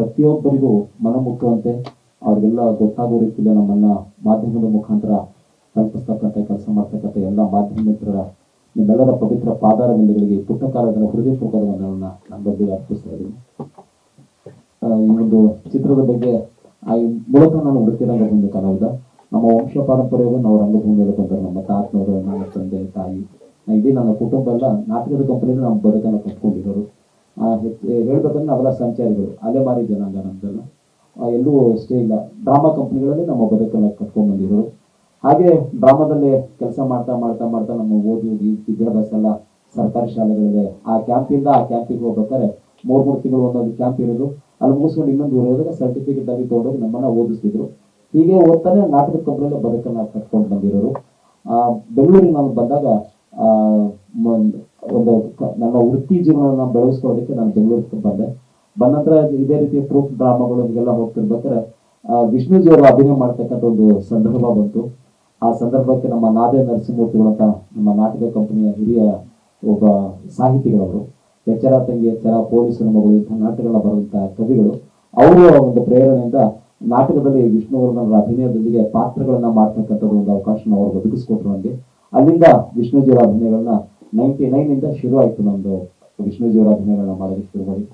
ಪ್ರತಿಯೊಬ್ಬರಿಗೂ ಮನ ಮುಟ್ಟುವಂತೆ ಅವ್ರಿಗೆಲ್ಲ ಗೊತ್ತಾಗೋ ರೀತಿಯಲ್ಲಿ ನಮ್ಮನ್ನ ಮಾಧ್ಯಮದ ಮುಖಾಂತರ ತಲುಪಿಸ್ತಕ್ಕಂಥ ಕೆಲಸ ಮಾಡ್ತಕ್ಕಂಥ ಎಲ್ಲ ಮಾಧ್ಯಮ ಮಿತ್ರರ ನಿಮ್ಮೆಲ್ಲರ ಪವಿತ್ರ ಪಾದಾರವಿಂದಗಳಿಗೆ ಪುಟ್ಟ ಕಾಲದ ಹೃದಯಪೂರ್ವಕದ ವಂದನೆಗಳನ್ನ ನನ್ನ ಬಗ್ಗೆ ಅರ್ಪಿಸ್ತಾ ಇದ್ದೀನಿ. ಈ ಒಂದು ಚಿತ್ರದ ಬಗ್ಗೆ ಆ, ಮೂಲಕ ನಾನು ಉಡುಪಿ ರಂಗಭೂಮಿ ಕಲಾವಿದ. ನಮ್ಮ ವಂಶ ಪಾರಂಪರ್ಯವನ್ನು ನಾವು ರಂಗಭೂಮಿಯಲ್ಲಿ ಬಂದರು. ನಮ್ಮ ತಾತನವರು ನನ್ನ ತಂದೆ ತಾಯಿ ಇಡೀ ನನ್ನ ಕುಟುಂಬ ಎಲ್ಲ ನಾಟಕದ ಕಂಪನಿಯಲ್ಲಿ ನಮ್ಮ ಬದುಕನ್ನು ಕಟ್ಕೊಂಡಿರೋರು. ಹೇಳ್ಬೇಕಂದ್ರೆ ನಾವೆಲ್ಲ ಸಂಚಾರಿಗಳು. ಅಲೆಮಾರಿ ಜನಾಂಗ ನಮ್ದೆಲ್ಲ. ಎಲ್ಲೂ ಸ್ಟೇ ಇಲ್ಲ. ಡ್ರಾಮಾ ಕಂಪ್ನಿಗಳಲ್ಲಿ ನಮ್ಮ ಬದುಕನ್ನು ಕಟ್ಕೊಂಡ್ ಬಂದಿರೋರು ಹಾಗೆ ಡ್ರಾಮಾದಲ್ಲಿ ಕೆಲಸ ಮಾಡ್ತಾ ಮಾಡ್ತಾ ಮಾಡ್ತಾ ನಮ್ಮ ಓದು ವಿದ್ಯಾಭ್ಯಾಸ ಎಲ್ಲ ಸರ್ಕಾರಿ ಶಾಲೆಗಳಿಗೆ ಆ ಕ್ಯಾಂಪಿಂದ ಆ ಕ್ಯಾಂಪಿಗೆ ಹೋಗ್ಬೇಕಾದ್ರೆ ಮೂರು ಮೂರು ತಿಂಗಳು ಒಂದೊಂದು ಕ್ಯಾಂಪ್ ಇರೋದು. ಅಲ್ಲಿ ಮುಗಿಸ್ಕೊಂಡು ಇನ್ನೊಂದು ಊರು ಹೋದಾಗ ಸರ್ಟಿಫಿಕೇಟ್ ಆಗಿ ತೊಗೊಂಡೋಗಿ ನಮ್ಮನ್ನ ಓದಿಸ್ತಿದ್ರು. ಹೀಗೆ ಓದ್ತಾನೆ ನಾಟಕ ಕಂಪ್ನಿಯಲ್ಲಿ ಬದುಕನ್ನು ಕಟ್ಕೊಂಡು ಬಂದಿರೋರು. ಬೆಂಗಳೂರಿಗೆ ನಾನು ಬಂದಾಗ ಒಂದು ನನ್ನ ವೃತ್ತಿ ಜೀವನವನ್ನು ಬೆಳೆಸ್ಕೊಳ್ಳೋದಕ್ಕೆ ನಾನು ಬೆಂಗಳೂರಿಗೆ ಬಂದೆ. ಬಂದ ನಂತರ ಇದೇ ರೀತಿ ಪ್ರೂಫ್ ಡ್ರಾಮಾಗಳು ಹೀಗೆಲ್ಲ ಹೋಗ್ತಿರ್ಬೇಕಾದ್ರೆ ವಿಷ್ಣುಜಿಯವರು ಅಭಿನಯ ಮಾಡ್ತಕ್ಕಂಥ ಒಂದು ಸಂದರ್ಭ ಬಂತು. ಆ ಸಂದರ್ಭಕ್ಕೆ ನಮ್ಮ ನಾದೇ ಅಂತ ನಮ್ಮ ನಾಟಕ ಕಂಪನಿಯ ಹಿರಿಯ ಒಬ್ಬ ಸಾಹಿತಿಗಳವರು, ಎಚ್ಚರ ತಂಗಿ, ಎಚ್ಚರ ಪೊಲೀಸರ ಮಗಳು, ಇಂಥ ನಾಟಕಗಳನ್ನ ಬರುವಂತಹ ಕವಿಗಳು, ಅವರ ಒಂದು ಪ್ರೇರಣೆಯಿಂದ ನಾಟಕದಲ್ಲಿ ವಿಷ್ಣುವರ್ಧನರ ಅಭಿನಯದೊಂದಿಗೆ ಪಾತ್ರಗಳನ್ನ ಮಾಡ್ತಕ್ಕಂಥದ್ದು ಒಂದು ಅವಕಾಶನ ಅವರು ಒದಗಿಸ್ಕೊಟ್ರು ನನಗೆ ಅಲ್ಲಿಂದ ವಿಷ್ಣುಜಿಯವರ ಅಭಿನಯಗಳನ್ನ ನೈಂಟಿ ನೈನಿಂದ ಶುರು ಆಯಿತು ನಮ್ಮದು ವಿಷ್ಣು ಅಭಿನಯಗಳನ್ನ ಮಾಡೋದಕ್ಕೆ ಶುರು ಮಾಡಿ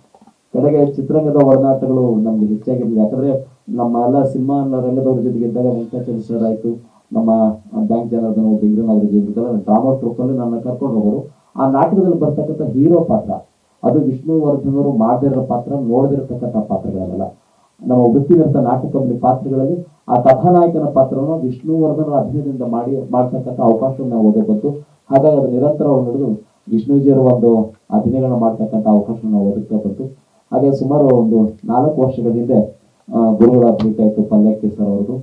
ಕಡೆಗೆ ಚಿತ್ರರಂಗದ ಒಡನಾಟಗಳು ನಮ್ಗೆ ಹೆಚ್ಚಾಗಿ ಯಾಕಂದ್ರೆ ನಮ್ಮ ಎಲ್ಲ ಸಿನಿಮಾ ರಂಗದವ್ರ ಜೊತೆಗೆ ಇದ್ದಾಗ ವೆಂಕಟಾಚಲ ಸರ್ ಆಯ್ತು, ನಮ್ಮ ಬ್ಯಾಂಕ್ ಜನಾರ್ದನ ಡಿಗ್ರಿ ಅವ್ರ ಜೊತೆಗೆಲ್ಲ ಡ್ರಾಮಾ ಟ್ರೂಪ್ ಅಲ್ಲಿ ನನ್ನ ಕರ್ಕೊಂಡು ಹೋಗೋರು. ಆ ನಾಟಕದಲ್ಲಿ ಬರ್ತಕ್ಕಂಥ ಹೀರೋ ಪಾತ್ರ, ಅದು ವಿಷ್ಣುವರ್ಧನ್ ಅವರು ಮಾಡದಿರೋ ಪಾತ್ರ, ನೋಡದಿರತಕ್ಕಂಥ ಪಾತ್ರಗಳಲ್ಲ. ನಮ್ಮ ವೃತ್ತಿನಿರತ ನಾಟಕ ಕಂಪನಿ ಪಾತ್ರಗಳಲ್ಲಿ ಆ ಕಥಾನಾಯಕನ ಪಾತ್ರವನ್ನು ವಿಷ್ಣುವರ್ಧನ ಅಭಿನಯದಿಂದ ಮಾಡಿ ಮಾಡ್ತಕ್ಕಂಥ ಅವಕಾಶವನ್ನು ನಾವು ಒದಗಿ ಬಂತು ಹಾಗಾಗಿ ಅದು ನಿರಂತರವಾಗಿ ನಡೆದು ವಿಷ್ಣುಜಿಯರ ಒಂದು ಅಭಿನಯಗಳನ್ನ ಮಾಡ್ತಕ್ಕಂಥ ಅವಕಾಶವನ್ನು ನಾವು ಒದಗ್ತಾ ಬಂತು ಹಾಗೆ ಸುಮಾರು ಒಂದು ನಾಲ್ಕು ವರ್ಷಗಳ ಹಿಂದೆ ಗುರುಗಳ ಆಯ್ತು ಪಲ್ಯ ಸರ್ ಅವ್ರದ್ದು.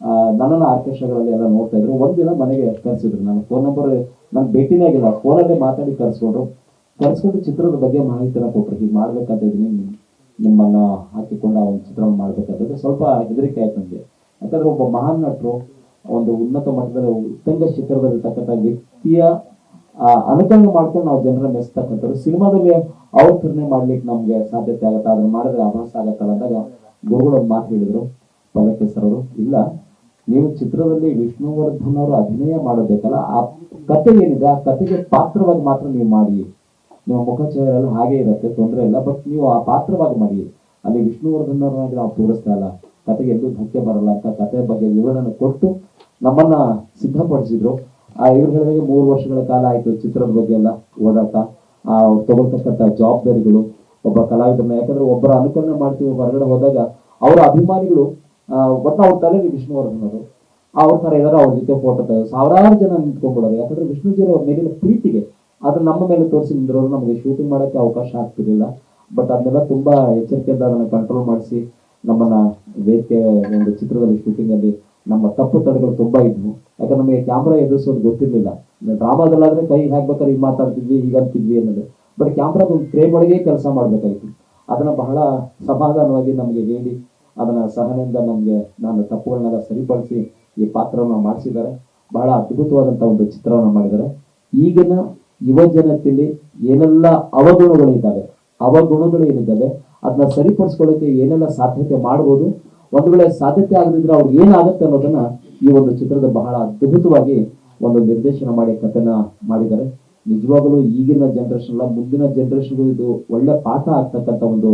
ಆ, ನನ್ನನ್ನ ಆರ್ಕೆಸ್ಟ್ರಾಗಳಲ್ಲಿ ಎಲ್ಲ ನೋಡ್ತಾ ಇದ್ರು. ಒಂದಿನ ಮನೆಗೆ ಕರೆಸಿದ್ರು. ನನ್ನ ಫೋನ್ ನಂಬರ್ ನನ್ನ ಭೇಟಿನೇ ಆಗಿಲ್ಲ. ಫೋನಲ್ಲೇ ಮಾತಾಡಿ ಕರೆಸ್ಕೊಂಡ್ರು. ಕರೆಸ್ಕೊಂಡು ಚಿತ್ರದ ಬಗ್ಗೆ ಮಾಹಿತಿನ ಕೊಟ್ಟರು ಹೀಗೆ ಮಾಡ್ಬೇಕಂತ ಇದೀನಿ ನಿಮ್ಮನ್ನು ಹಾಕಿಕೊಂಡು ಆ ಒಂದು ಚಿತ್ರವನ್ನು ಮಾಡ್ಬೇಕಂತದ್ದು ಸ್ವಲ್ಪ ಹೆದರಿಕೆ ಆಯ್ತು ನನಗೆ ಯಾಕಂದ್ರೆ ಒಬ್ಬ ಮಹಾನ್ ನಟರು ಒಂದು ಉನ್ನತ ಮಟ್ಟದಲ್ಲಿ ಉತ್ತಂಗ ಶಿಖರದಲ್ಲಿರ್ತಕ್ಕಂಥ ವ್ಯಕ್ತಿಯ ಆ, ಅನುಕರಣೆ ಮಾಡ್ಕೊಂಡು ನಾವು ಜನರ ಮೆಚ್ಚತಕ್ಕಂಥದ್ದು ಸಿನಿಮಾದಲ್ಲಿ ಅವ್ರ ತುಲನೆ ಮಾಡ್ಲಿಕ್ಕೆ ನಮ್ಗೆ ಸಾಧ್ಯತೆ ಆಗುತ್ತೆ ಅದನ್ನ ಮಾಡಿದ್ರೆ ಅಭ್ಯಾಸ ಆಗತ್ತಲ್ಲ ಅಂದಾಗ ಗುರುಗಳು ಮಾತು ಹೇಳಿದ್ರು ಪಲಕೆ ಸರವರು ಇಲ್ಲ ನೀವು ಚಿತ್ರದಲ್ಲಿ ವಿಷ್ಣುವರ್ಧನ್ ಅವರು ಅಭಿನಯ ಮಾಡಬೇಕಲ್ಲ ಆ ಕತೆ ಏನಿದೆ ಆ ಕತೆಗೆ ಪಾತ್ರವಾಗಿ ಮಾತ್ರ ನೀವು ಮಾಡಿ ನಿಮ್ಮ ಮುಖಚಹರೆ ಎಲ್ಲ ಹಾಗೆ ಇರುತ್ತೆ ತೊಂದರೆ ಇಲ್ಲ ಬಟ್ ನೀವು ಆ ಪಾತ್ರವಾಗಿ ಮಾಡಿ ಅಲ್ಲಿ ವಿಷ್ಣುವರ್ಧನ್ ಅವ್ರನ್ನಾಗಿ ನಾವು ತೋರಿಸ್ತಾ ಇಲ್ಲ. ಕತೆಗೆ ಎಲ್ಲೂ ಧಕ್ಕೆ ಬರಲ್ಲ ಅಂತ ಕತೆ ಬಗ್ಗೆ ವಿವರಣೆ ಕೊಟ್ಟು ನಮ್ಮನ್ನ ಸಿದ್ಧಪಡಿಸಿದ್ರು. ಆ ಇವ್ರು ಹೇಳಿದಾಗೆ ಮೂರು ವರ್ಷಗಳ ಕಾಲ ಆಯ್ತು ಚಿತ್ರದ ಬಗ್ಗೆ ಎಲ್ಲ ಓಡಾಟ ಆ ಅವ್ರು ತಗೊಳ್ತಕ್ಕಂಥ ಜವಾಬ್ದಾರಿಗಳು, ಒಬ್ಬ ಕಲಾವಿದರನ್ನ ಯಾಕಂದ್ರೆ ಒಬ್ಬರ ಅನುಕರಣೆ ಮಾಡ್ತೀವಿ ಹೊರಗಡೆ ಹೋದಾಗ ಅವರ ಅಭಿಮಾನಿಗಳು ಒಟ್ಟು ಅವ್ರ ತಲೆಗೆ ವಿಷ್ಣುವರ್ಧನ್ ಅವರು. ಅವ್ರ ತರ ಏನಾರ ಅವ್ರ ಜೊತೆ ಫೋಟೋ ಸಾವಿರಾರು ಜನ ನಿಂತ್ಕೊಂಡ್ಬಿಡೋರು. ಯಾಕಂದ್ರೆ ವಿಷ್ಣುಜಿಯವರು ಅವ್ರ ಮೇಲಿನ ಪ್ರೀತಿಗೆ ಅದನ್ನ ನಮ್ಮ ಮೇಲೆ ತೋರಿಸಿ ನಿಂದ್ರವ್ರು ನಮಗೆ ಶೂಟಿಂಗ್ ಮಾಡಕ್ಕೆ ಅವಕಾಶ ಆಗ್ತಿರಲಿಲ್ಲ. ಬಟ್ ಅದನ್ನೆಲ್ಲ ತುಂಬಾ ಎಚ್ಚರಿಕೆಯಿಂದ ಅದನ್ನ ಕಂಟ್ರೋಲ್ ಮಾಡಿಸಿ ನಮ್ಮನ್ನ ವೇದಿಕೆ ಒಂದು ಚಿತ್ರದಲ್ಲಿ ಶೂಟಿಂಗ್ ಅಲ್ಲಿ ನಮ್ಮ ತಪ್ಪು ತಡೆಗಳು ತುಂಬಾ ಇದ್ವು. ಯಾಕಂದ್ರೆ ನಮಗೆ ಕ್ಯಾಮ್ರಾ ಎದುರಿಸೋದು ಗೊತ್ತಿರ್ಲಿಲ್ಲ. ಡ್ರಾಮಾದಲ್ಲಾದ್ರೆ ಕೈ ಹಾಕ್ಬೇಕಾದ್ರೆ ಈಗ ಮಾತಾಡ್ತಿದ್ವಿ ಈಗ ಅಂತಿದ್ವಿ ಅನ್ನೋದು. ಬಟ್ ಕ್ಯಾಮ್ರಾದ ಒಂದು ಫ್ರೇಮ್ ಒಳಗೆ ಕೆಲಸ ಮಾಡ್ಬೇಕಾಯ್ತು ಅದನ್ನ ಬಹಳ ಸಮಾಧಾನವಾಗಿ ನಮಗೆ ಹೇಳಿ, ಅದನ್ನ ಸಹನೆಯಿಂದ ನಮಗೆ ನಾನು ತಪ್ಪುಗಳನ್ನೆಲ್ಲ ಸರಿಪಡಿಸಿ ಈ ಪಾತ್ರವನ್ನ ಮಾಡಿಸಿದ್ದಾರೆ. ಬಹಳ ಅದ್ಭುತವಾದಂತ ಒಂದು ಚಿತ್ರವನ್ನ ಮಾಡಿದ್ದಾರೆ. ಈಗಿನ ಯುವ ಜನತೆಯಲ್ಲಿ ಏನೆಲ್ಲ ಅವಗುಣಗಳು ಇದ್ದಾವೆ? ಅವಗುಣಗಳು ಏನಿದ್ದಾವೆ? ಅದನ್ನ ಸರಿಪಡಿಸ್ಕೊಳ್ಳೋಕೆ ಏನೆಲ್ಲ ಸಾಧ್ಯತೆ ಮಾಡ್ಬೋದು? ಒಂದು ವೇಳೆ ಸಾಧ್ಯತೆ ಆಗದಿದ್ರೆ ಅವ್ರಿಗೆ ಏನಾಗುತ್ತೆ ಅನ್ನೋದನ್ನ ಈ ಒಂದು ಚಿತ್ರದ ಬಹಳ ಅದ್ಭುತವಾಗಿ ಒಂದು ನಿರ್ದೇಶನ ಮಾಡಿ ಕಥೆನ ಮಾಡಿದ್ದಾರೆ. ನಿಜವಾಗಲೂ ಈಗಿನ ಜನರೇಷನ್ ಅಲ್ಲ, ಮುಂದಿನ ಜನರೇಷನ್ಗೂ ಇದು ಒಳ್ಳೆ ಪಾಠ ಆಗ್ತಕ್ಕಂಥ ಒಂದು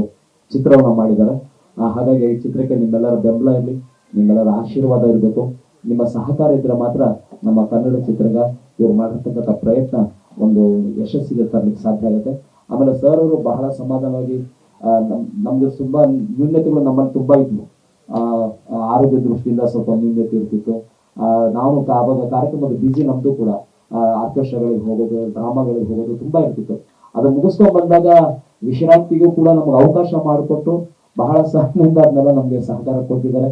ಚಿತ್ರವನ್ನ ಮಾಡಿದ್ದಾರೆ. ಹಾಗಾಗಿ ಈ ಚಿತ್ರಕ್ಕೆ ನಿಮ್ಮೆಲ್ಲರ ಬೆಂಬಲ ಇರಲಿ, ನಿಮ್ಮೆಲ್ಲರ ಆಶೀರ್ವಾದ ಇರಬೇಕು. ನಿಮ್ಮ ಸಹಕಾರ ಇದ್ರೆ ಮಾತ್ರ ನಮ್ಮ ಕನ್ನಡ ಚಿತ್ರಗ ಇವ್ರು ಮಾಡಿರ್ತಕ್ಕಂಥ ಪ್ರಯತ್ನ ಒಂದು ಯಶಸ್ಸಿಗೆ ತರಲಿಕ್ಕೆ ಸಾಧ್ಯ ಆಗುತ್ತೆ. ಆಮೇಲೆ ಸರ್ ಅವರು ಬಹಳ ಸಮಾಧಾನವಾಗಿ ನಮ್ಗೆ ತುಂಬಾ ನ್ಯೂನ್ಯತೆಗಳು ನಮ್ಮಲ್ಲಿ ತುಂಬಾ ಇದ್ವು. ಆರೋಗ್ಯ ದೃಷ್ಟಿಯಿಂದ ಸ್ವಲ್ಪ ನ್ಯೂನ್ಯತೆ ಇರ್ತಿತ್ತು. ನಾವು ಆವಾಗ ಕಾರ್ಯಕ್ರಮದ ಬಿಜಿ ನಮ್ದು ಕೂಡ. ಆರ್ಕೆಸ್ಟ್ರಾಗಳಿಗೆ ಹೋಗೋದು ಡ್ರಾಮಾಗಳಿಗೆ ಹೋಗೋದು ತುಂಬಾ ಇರ್ತಿತ್ತು. ಅದನ್ನ ಮುಗಿಸ್ಕೊಂಡ್ ಬಂದಾಗ ವಿಶ್ರಾಂತಿಗೂ ಕೂಡ ನಮ್ಗೆ ಅವಕಾಶ ಮಾಡಿಕೊಟ್ಟು ಬಹಳ ಸಹನೆಯಿಂದ ಅದನ್ನೆಲ್ಲ ನಮ್ಗೆ ಸಹಕಾರ ಕೊಟ್ಟಿದ್ದಾರೆ.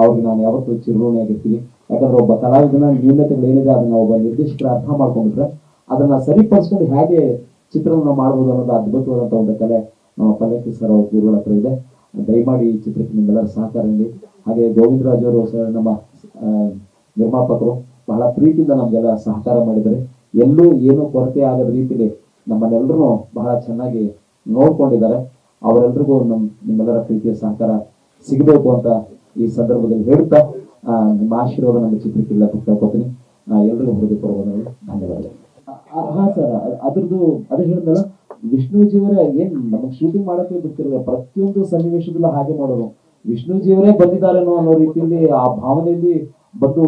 ಅವ್ರಿಗೆ ನಾನು ಯಾವತ್ತೂ ಚಿರಋಣಿಯಾಗಿರ್ತೀನಿ ಯಾಕಂದ್ರೆ ಒಬ್ಬ ಕಲಾವಿದನ ನ್ಯೂನತೆಗಳು ಏನಿದೆ ಅದನ್ನ ಒಬ್ಬ ನಿರ್ದೇಶಕರ ಅರ್ಥ ಮಾಡ್ಕೊಂಡ್ರೆ ಅದನ್ನ ಸರಿಪಡಿಸ್ಕೊಂಡು ಹೇಗೆ ಚಿತ್ರವನ್ನ ಮಾಡ್ಬೋದು ಅನ್ನೋದು ಅದ್ಭುತವಾದಂತ ಒಂದು ಕಲೆ. ಪಲ್ಲಕ್ಕಿ ಸರ್ ಅವ್ರ ಗುರುಗಳ ಹತ್ರ ಇದೆ. ದಯಮಾಡಿ ಈ ಚಿತ್ರಕ್ಕೆ ನಿಮ್ಮೆಲ್ಲರ ಸಹಕಾರ ನೀಡಿ. ಹಾಗೆ ಗೋವಿಂದರಾಜ್ ಅವರು ಸರ್ ನಮ್ಮ ನಿರ್ಮಾಪಕರು ಬಹಳ ಪ್ರೀತಿಯಿಂದ ನಮಗೆಲ್ಲ ಸಹಕಾರ ಮಾಡಿದ್ದಾರೆ. ಎಲ್ಲೂ ಏನೂ ಕೊರತೆ ಆಗದ ರೀತಿಯಲ್ಲಿ ನಮ್ಮನ್ನೆಲ್ಲರೂ ಬಹಳ ಚೆನ್ನಾಗಿ ನೋಡ್ಕೊಂಡಿದ್ದಾರೆ. ಅವರೆಲ್ಲರಿಗೂ ನಮ್ಮ ನಿಮ್ಮೆಲ್ಲರ ಪ್ರೀತಿಯ ಸಹಕಾರ ಸಿಗಬೇಕು ಅಂತ ಈ ಸಂದರ್ಭದಲ್ಲಿ ಹೇಳ್ತಾ ನಿಮ್ಮ ಆಶೀರ್ವಾದ ನಮ್ಮ ಚಿತ್ರಕ್ಕಿಲ್ಲ ಅಂತ ಕೇಳ್ಕೊತೀನಿ. ಎಲ್ರಿಗೂ ಹೃದಯಪೂರ್ವಕವಾಗಿ ಧನ್ಯವಾದಗಳು. ಧನ್ಯವಾದ ಹಾ, ಸರ್ ಅದ್ರದ್ದು ಅದೇ ಹೇಳಿದ್ನಲ್ಲ ವಿಷ್ಣುಜಿಯವರೇ ಏನ್ ನಮಗ್ ಶೂಟಿಂಗ್ ಮಾಡಕ್ಕೆ ಬಿಡ್ತಿರಲ್ಲ ಪ್ರತಿಯೊಂದು ಸನ್ನಿವೇಶದಲ್ಲೂ ಹಾಗೆ ಮಾಡೋರು ವಿಷ್ಣುಜಿಯವರೇ ಬಂದಿದ್ದಾರೇನೋ ಅನ್ನೋ ರೀತಿಯಲ್ಲಿ ಆ ಭಾವನೆಯಲ್ಲಿ ಬಂದು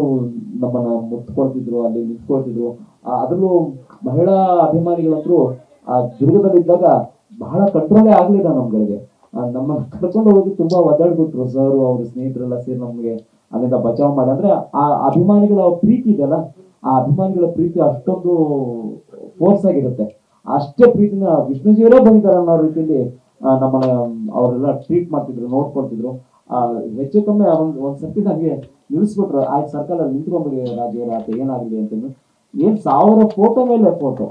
ನಮ್ಮನ್ನ ಮುತ್ಕೊಳ್ತಿದ್ರು, ಅಲ್ಲಿ ನಿಂತ್ಕೊಳ್ತಿದ್ರು. ಅದರಲ್ಲೂ ಮಹಿಳಾ ಅಭಿಮಾನಿಗಳಂತೂ ಆ ದುರ್ಗದಲ್ಲಿದ್ದಾಗ ಬಹಳ ಕಂಟ್ರೋಲೇ ಆಗ್ಲಿಲ್ಲ ನಮ್ಗಳಿಗೆ. ನಮ್ಮ ಕರ್ಕೊಂಡು ಹೋಗಿ ತುಂಬಾ ಒದ್ದಾಡ್ಬಿಟ್ರು ಸರ್ ಅವ್ರ ಸ್ನೇಹಿತರೆಲ್ಲ ಸೇರಿ ನಮ್ಗೆ ಅಲ್ಲಿಂದ ಬಚಾವ್ ಮಾಡಿ. ಅಂದ್ರೆ ಆ ಅಭಿಮಾನಿಗಳ ಪ್ರೀತಿ ಇದೆಯಲ್ಲ? ಆ ಅಭಿಮಾನಿಗಳ ಪ್ರೀತಿ ಅಷ್ಟೊಂದು ಫೋರ್ಸ್ ಆಗಿರುತ್ತೆ. ಅಷ್ಟೇ ಪ್ರೀತಿನ ವಿಷ್ಣುಜಿಯವರೇ ಬಂದಿದ್ದಾರೆ ಅನ್ನೋ ರೀತಿಯಲ್ಲಿ ನಮ್ಮನ್ನ, ಅವರೆಲ್ಲ ಟ್ರೀಟ್ ಮಾಡ್ತಿದ್ರು, ನೋಡ್ಕೊಳ್ತಿದ್ರು. ಹೆಚ್ಚು ಕಮ್ಮಿ ಒಂದ್ ಒಂದ್ ಸರ್ತಿ ನನಗೆ ನಿಲ್ಲಿಸ್ಬಿಟ್ರು, ಆಯ್ತು ಸರ್ಕಲ್ ಅಲ್ಲಿ ನಿಂತ್ಕೊಂಡ್ಬಿಡಿ ರಾಜೀವರ ಆತ ಏನಾಗಲಿ ಅಂತಂದು ಏನ್ ಸಾವಿರ ಫೋಟೋ ಮೇಲೆ ಫೋಟೋ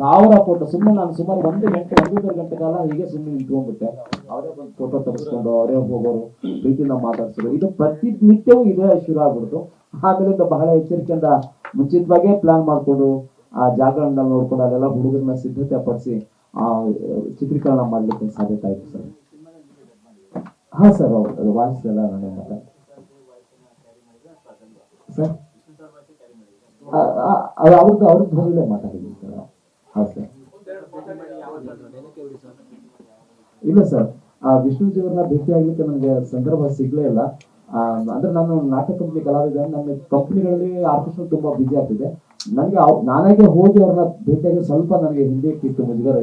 ಸಾವಿರ ಫೋಟೋ ಸುಮ್ಮನೆ ನಾನು ಸುಮಾರು ಒಂದು ಗಂಟೆ, ಒಂದೂವರೆ ಗಂಟೆ ಕಾಲ ಹೀಗೆ ಸುಮ್ಮನೆ ನಿಂತ್ಕೊಂಡ್ಬಿಟ್ಟೆ. ಅವರೇ ಬಂದು ಫೋಟೋ ತೆಗೆಸ್ಕೊಂಡು, ಅವರೇ ಹೋಗೋರು ಪ್ರೀತಿನ ಮಾತಾಡ್ಸೋರು ಇದು ಪ್ರತಿ ನಿತ್ಯವೂ ಇದೇ ಶುರು ಆಗ್ಬಿಡ್ತು. ಆಮೇಲಿಂದ ಬಹಳ ಎಚ್ಚರಿಕೆಯಿಂದ ಮುಂಚಿತವಾಗೇ ಪ್ಲಾನ್ ಮಾಡ್ಕೊಂಡು ಆ ಜಾಗಗಳನ್ನ ನೋಡ್ಕೊಂಡು ಅಲ್ಲೆಲ್ಲ ಹುಡುಗರನ್ನ ಸಿದ್ಧತೆ ಪಡಿಸಿ ಆ ಚಿತ್ರೀಕರಣ ಮಾಡ್ಲಿಕ್ಕೆ ಸಾಧ್ಯತೆ ಆಯ್ತು ಸರ್. ಹಾ ಸರ್, ಹೌದು. ವಾಯ್ಸ್ ಎಲ್ಲ ನನಗೆ ಮಾತಾಡ ಸರ್? ಅದು ಅವ್ರದ್ದು ಅವ್ರದ್ದು ಧ್ವನಿಲೇ ಮಾತಾಡಿದ್ದೀನಿ ಸರ್. ಹೌದು ಸರ್. ಇಲ್ಲ ಸರ್, ಆ, ವಿಷ್ಣುಜಿಯವ್ರನ್ನ ಭೇಟಿ ಆಗ್ಲಿಕ್ಕೆ ನನಗೆ ಸಂದರ್ಭ ಸಿಗ್ಲೇ ಇಲ್ಲ. ಅಂದ್ರೆ ನಾನು ನಾಟಕ ಕಂಪನಿ ಕಲಾವಿದ, ನನ್ನ ಕಂಪನಿಗಳಲ್ಲಿ ಆರ್ಕೆಸ್ಟ್ರಾ ತುಂಬಾ ಬಿಜಿ ಆಗ್ತಿದೆ. ನನಗೆ ನಾನಾಗೆ ಹೋಗಿ ಅವ್ರನ್ನ ಭೇಟಿಯಾಗಿ ಸ್ವಲ್ಪ ನನಗೆ ಹಿಂದೆ ಇತ್ತು ಮುಜುಗರ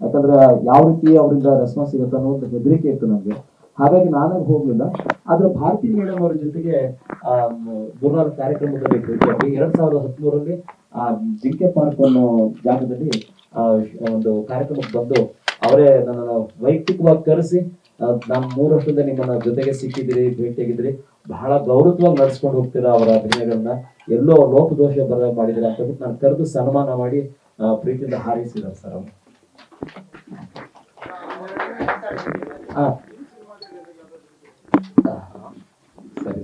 ಯಾಕಂದ್ರೆ ಯಾವ ರೀತಿ ಅವರಿಂದ ರೆಸ್ಪಾನ್ಸ್ ಸಿಗುತ್ತೆ ಅನ್ನೋ ಒಂದು ಹೆದರಿಕೆ ಇತ್ತು ನನಗೆ. ಹಾಗಾಗಿ ನಾನಾಗಿ ಹೋಗ್ಲಿಲ್ಲ. ಆದ್ರೆ ಭಾರತಿ ಮೇಡಮ್ ಅವರ ಜೊತೆಗೆ ಗುರುವಾರ ಕಾರ್ಯಕ್ರಮದಲ್ಲಿ ಭೇಟಿಯಾಗಿ ಎರಡ್ ಸಾವಿರದ ಹದಿಮೂರರಲ್ಲಿ, ಆ, ಜಿಂಕೆ ಪಾರ್ಕ್ ಅನ್ನೋ ಜಾಗದಲ್ಲಿ ಒಂದು ಕಾರ್ಯಕ್ರಮಕ್ಕೆ ಬಂದು ಅವರೇ ನನ್ನನ್ನು ವೈಯಕ್ತಿಕವಾಗಿ ಕರೆಸಿ ನಮ್ಮ ಮೂರು ವರ್ಷದಿಂದ ನಿಮ್ಮನ್ನ ಜೊತೆಗೆ ಸಿಕ್ಕಿದಿರಿ ಭೇಟಿಯಾಗಿದ್ರಿ ಬಹಳ ಗೌರವವಾಗಿ ನಡೆಸ್ಕೊಂಡು ಹೋಗ್ತೀರಾ ಅವರ ಅಭಿನಯಗಳನ್ನ. ಎಲ್ಲೋ ಲೋಪದೋಷ ಬರ ಮಾಡಿದ್ರೆ ಅಂತ ನಾನು ಕರೆದು ಸನ್ಮಾನ ಮಾಡಿ ಪ್ರೀತಿಯಿಂದ ಹಾರೈಸಿದ್ದಾರೆ ಸರ್ ಅವರು. ಸರಿ.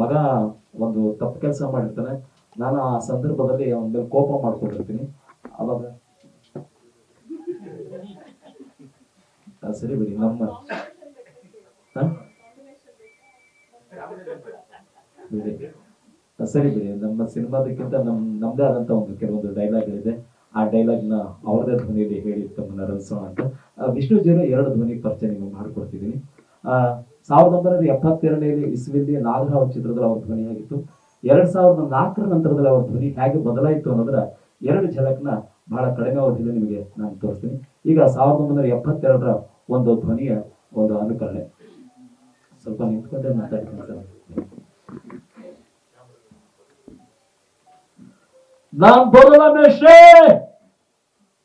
ಮಗ ಒಂದು ತಪ್ಪು ಕೆಲಸ ಮಾಡಿರ್ತಾನೆ. ನಾನು ಆ ಸಂದರ್ಭದಲ್ಲಿ ಅವನ ಮೇಲೆ ಕೋಪ ಮಾಡ್ಕೊಂಡಿರ್ತೀನಿ. ಅವಾಗ ಸರಿ ಬಿಡಿ, ನಮ್ಮ ಸರಿ ಬಿಡಿ. ನಮ್ಮ ಸಿನಿಮಾದಕ್ಕಿಂತ ನಮ್, ನಮ್ದೇ ಆದಂತ ಒಂದು ಕೆಲವೊಂದು ಡೈಲಾಗ್ ಇದೆ. ಆ ಡೈಲಾಗ್ನ ಅವ್ರದೇ ಧ್ವನಿಯಲ್ಲಿ ಹೇಳಿ ತಮ್ಮನ್ನ ರಚಿಸೋಣ ಅಂತ. ವಿಷ್ಣು ಜೀವನ ಎರಡು ಧ್ವನಿ ಪರಿಚಯ ನಿಮಗೆ ಮಾಡಿಕೊಡ್ತಿದ್ದೀನಿ. ಆ, ಸಾವಿರದ ಒಂಬೈನೂರ ಎಪ್ಪತ್ತೆರಡನೇ ಇಸ್ವಿಲ್ಲಿ ನಾಗರಾವ್ ಚಿತ್ರದಲ್ಲಿ ಅವ್ರ ಧ್ವನಿ ಆಗಿತ್ತು. ಎರಡ್ ಸಾವಿರದ ನಾಲ್ಕರ ನಂತರದಲ್ಲಿ ಅವ್ರ ಧ್ವನಿ ಹೇಗೆ ಬದಲಾಯಿತು ಅನ್ನೋದ್ರ ಎರಡು ಝಲಕ್ನ ಬಹಳ ಕಡಿಮೆ ಅವಧಿಯಲ್ಲಿ ನಿಮಗೆ ನಾನು ತೋರಿಸ್ತೀನಿ. ಈಗ ಸಾವಿರದ ಒಂಬೈನೂರ ಎಪ್ಪತ್ತೆರಡರ ಒಂದು ಧ್ವನಿಯ ಒಂದು ಅನುಕರಣೆ. ಸ್ವಲ್ಪ ನಿಂತ್ಕೊಂಡೆ ಮಾತಾಡ್ತೀನಿ ಸರ್ ನಾನ್ ಬರೋಲ್ಲ ಮೇಷ್ಟ್ರೆ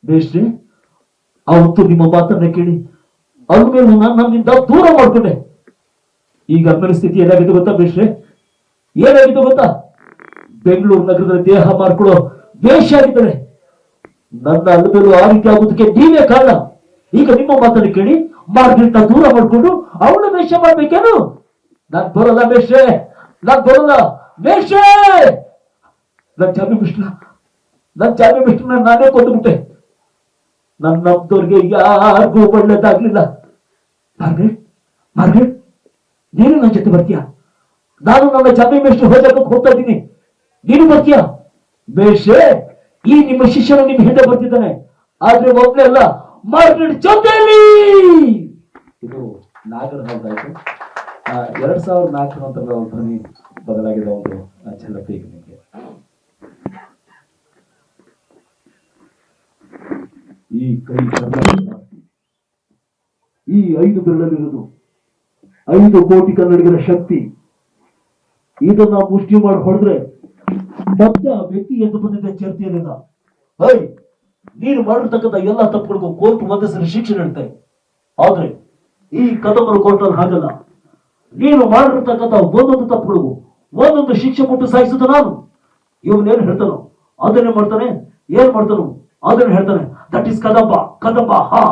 ಮೇಷ್ಟ್ರೆ ಅವತ್ತು ನಿಮ್ಮ ಮಾತನ್ನ ಕೇಳಿ ಅಲ್ಮೇಲೆ ನಾನು ನನ್ನಿಂದ ದೂರ ಮಾಡ್ಕೊಂಡೆ. ಈಗ ಪರಿಸ್ಥಿತಿ ಏನಾಗಿದೆ ಗೊತ್ತಾ ಮೇಷ್ಟ್ರೆ ಏನಾಗಿದೆ ಗೊತ್ತಾ? ಬೆಂಗಳೂರು ನಗರದ ದೇಹ ಮಾಡ್ಕೊಳ್ಳೋ ವೇಷ ಆಗಿದ್ದಾರೆ. ನನ್ನ ಅಲ್ಮೇಲು ಆ ರೀತಿ ಆಗೋದಕ್ಕೆ ನೀವೇ ಕಾರಣ. ಈಗ ನಿಮ್ಮ ಮಾತನ್ನು ಕೇಳಿ ಮಾರ್ಗರಿಟ ದೂರ ಮಾಡ್ಕೊಂಡು ಅವನು ವೇಷ ಮಾಡ್ಬೇಕೇನು? ನಾನ್ ಬರಲ್ಲ ಮೇಷೆ ನಾನ್ ಬರಲ್ಲ ಮೇಷೆ ನನ್ ಜಾಮಿ ಮಿಷ್ಟ ನನ್ ಜಾಮಿ ಮಿಷ್ಟ ನಾನೇ ಕೊಂದುಬಿಟ್ಟೆ ನನ್ನ ನಮ್ದವ್ರಿಗೆ ಯಾರಿಗೂ ಒಳ್ಳೇದಾಗ್ಲಿಲ್ಲ. ಮಾರ್ಗ್ರೆಟ್ ಮಾರ್ಗ್ರೆಟ್ ನೀನು ನನ್ನ ಜೊತೆ ಬರ್ತೀಯ? ನಾನು ನನ್ನ ಜಾಮಿ ಮಿಷ್ಟ ಹೋಜಾಕಕ್ಕೆ ಹೋಗ್ತಾ ಇದ್ದೀನಿ. ನೀನು ಬರ್ತೀಯ? ಮೇಷೆ ಈ ನಿಮ್ಮ ಶಿಷ್ಯನು ನಿಮ್ಮ ಹಿಂದೆ ಬರ್ತಿದ್ದಾನೆ. ಆದ್ರೆ ಒಬ್ಬನೇ ಅಲ್ಲ ಮಾರ್ಗ್ರೆಟ್ ಜೊತೆಯಲ್ಲಿ ಇದು ನಾಗರ ಹೌದಾಯ್ತು. ಎರಡ್ ಸಾವಿರದ ನಾಲ್ಕರ ನಂತರ ಧ್ವನಿ ಬದಲಾಗಿದ ಒಂದು ಝಲಕ್ ಈಗ ನಿಮಗೆ. ಈ ಕೈ ಈ ಐದು ಬೆರಳಲ್ಲಿರುವುದು ಐದು ಕೋಟಿ ಕನ್ನಡಿಗರ ಶಕ್ತಿ. ಇದನ್ನ ಮುಷ್ಟಿ ಮಾಡಿ ಹೊಡೆದ್ರೆ ಮತ್ತೆ ಆ ವ್ಯಕ್ತಿ ಎದ್ದು ಬಂದಿದ್ದ ಚರ್ಚೆಯಲ್ಲಿ ಹೈ! ನೀನು ಮಾಡಿರ್ತಕ್ಕಂಥ ಎಲ್ಲ ತಪ್ಪುಗಳಿಗೂ ಕೋರ್ಟ್ ಒಂದೇ ಶಿಕ್ಷೆ ನೀಡುತ್ತೆ. ಆದ್ರೆ ಈ ಕದಮರು ಕೋರ್ಟಲ್ಲಿ ಹಾಗಲ್ಲ. ನೀನು ಮಾಡಿರ್ತಕ್ಕಂಥ ಒಂದೊಂದು ತಪ್ಪುಗಳಿಗೂ ಒಂದೊಂದು ಶಿಕ್ಷೆ ಕೊಟ್ಟು ಸಾಯಿಸುತ್ತ ನಾನು. ಇವನೇನು ಹೇಳ್ತಾನೋ ಅದನ್ನೇ ಮಾಡ್ತಾನೆ, ಏನ್ ಮಾಡ್ತಾನೋ ಅದನ್ನ ಹೇಳ್ತಾನೆ. ದಟ್ ಇಸ್ ಕದಂಬ ಕದಂಬ ಹಾ.